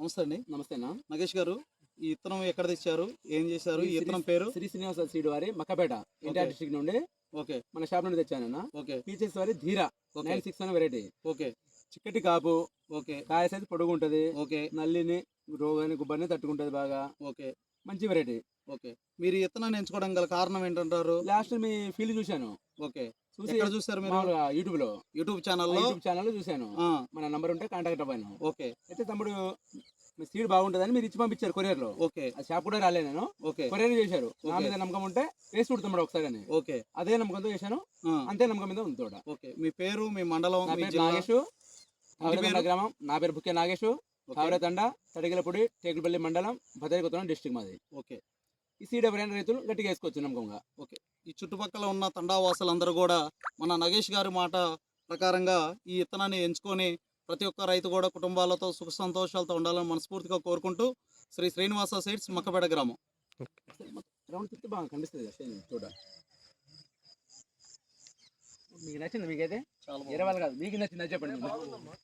నమస్తే అండి. నమస్తేనా? నగేష్ గారు ఈ ఇత్తనం ఎక్కడ తెచ్చారు? ఏం చేశారు? ఈ శ్రీ- పేరు? శ్రీ శ్రీనివాస సీడ్ వారి మక్కపేట ఎన్టీఆర్. డిస్ట్రిక్ట్ నుండి ఓకే. మన షాప్ నుండి తెచ్చానన్న. ఓకే. పీచెస్ వారి ధీరా నైన్ సిక్స్ అనే వెరైటీ. ఓకే. చిక్కటి కాపు ఓకే. కాయ సైజ్ పొడుగు ఉంటది ఓకే. నల్లిని రోగాన్ని గుబ్బర్ని తట్టుకుంటది బాగా. ఓకే. మంచి వెరైటీ ఓకే. మీరు ఇత్తనాన్ని ఎంచుకోవడం గల కారణం ఏంటంటారు? లాస్ట్ మీ ఫీల్డ్ చూశాను. ఓకే. చూసి ఎక్కడ చూస్తారు మీరు? యూట్యూబ్లో. యూట్యూబ్ ఛానల్లో యూట్యూబ్ ఛానల్ చూశాను. మన నంబర్ ఉంటే కాంటాక్ట్ అవ్వాను. ఓకే. అయితే తమ్ముడు మీ సీడ్ బాగుంటుందని మీరు ఇచ్చి పంపించారు కొరియర్లో. ఓకే. ఆ షాప్ కూడా రాలే నేను. ఓకే. కొరియర్ చేశారు. నా. మీద నమ్మకం ఉంటే వేసి తమ్ముడు ఒకసారి అని. ఓకే. అదే నమ్మకంతో చేశాను. అంతే నమ్మకం మీద ఉంది తోట. ఓకే. మీ పేరు మీ మండలం నాగేష్? గ్రామం. నా పేరు బుక్కే నాగేష్. కావరేతండ తడిగలపూడి టేకులపల్లి మండలం భద్రాకొత్తగూడెం డిస్ట్రిక్ట్ మాది. ఓకే. ఈ సీడ్ ఎవరైనా రైతులు గట్టిగా వేసుకోవచ్చు నమ్మకంగా. ఈ చుట్టుపక్కల ఉన్న తండావాసులందరూ కూడా మన నగేష్ గారి మాట ప్రకారంగా ఈ ఇత్తనాన్ని ఎంచుకొని ప్రతి ఒక్క రైతు కూడా కుటుంబాలతో సుఖ సంతోషాలతో ఉండాలని మనస్ఫూర్తిగా కోరుకుంటూ శ్రీ శ్రీనివాస సీడ్స్ మక్కపేట గ్రామం. రౌండ్ తిప్పితే బాగా కనిపిస్తుంది చూడ. మీకు నచ్చింది మీకైతే? వాళ్ళు కాదు మీకు నచ్చిందా చెప్పండి.